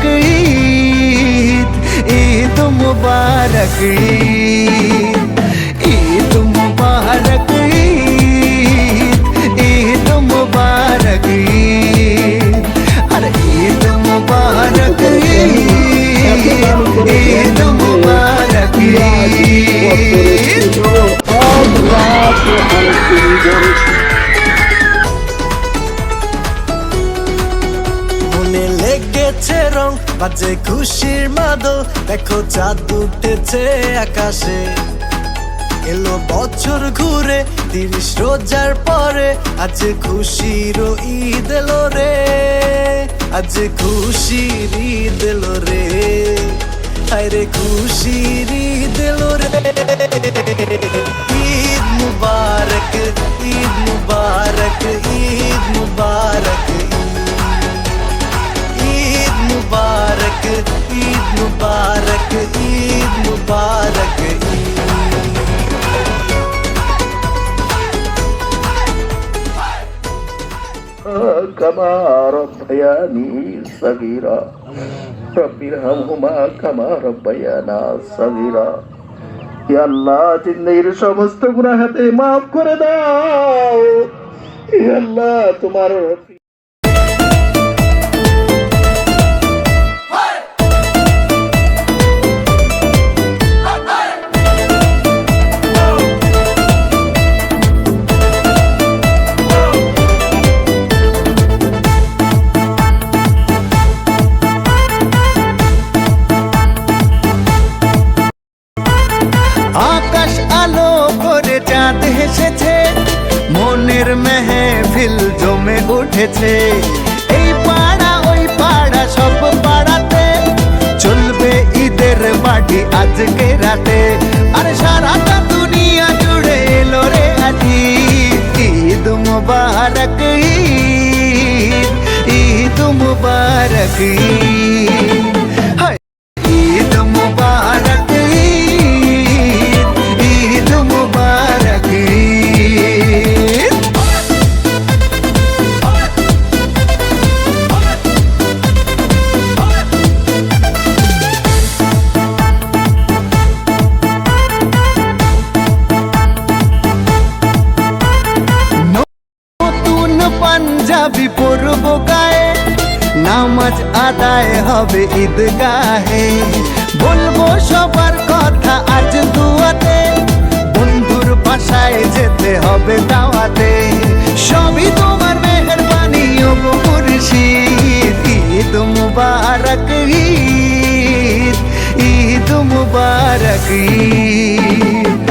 মুবারক ঈদ ঈদ মুবারক ঈদ ঈদ মুবারক ঈদ ঈদ মুবারক ঈদ আরে ঈদ মুবারক ঈদ ঈদ মুবারক ঈদ বাজে খুশির মাদল, দেখো চাঁদ উঠেছে আকাশে। এলো বছর ঘুরে, তিরিশ রোজার পরে, আজ খুশির ঈদ এলো রে। আজ খুশির ঈদ এলো রে। আরে খুশির ঈদ এলো রে। ঈদ মুবারক। كما ربياني صغيرا رب ارحمهما كما ربيانا صغيرا ইয়া আল্লাহ জিন্দেগির সমস্ত গুনাহ হাতে মাফ করে দাও ইয়া আল্লাহ তোমার হেসেছে মনের মেহফিল জমে উঠেছে। এই পাড়া, ওই পাড়া, সব পাড়াতে চলবে ঈদের বাড়ি আজকে রাতে। আর সারাটা দুনিয়া জুড়ে এলো রে আজি ঈদ মুবারক, ঈদ ঈদ মুবারক ঈদ পাঞ্জাবি পরব গায়ে, নামাজ আদায় হবে ঈদগাহে। বলব সবার কথা আজ দুয়াতে, বন্ধুর বাসায় যেতে হবে দাওয়াতে। সবই তোমার মেহরবানি ও মুর্শিদ, ঈদ মুবারক ঈদ ঈদ মুবারক ঈদ।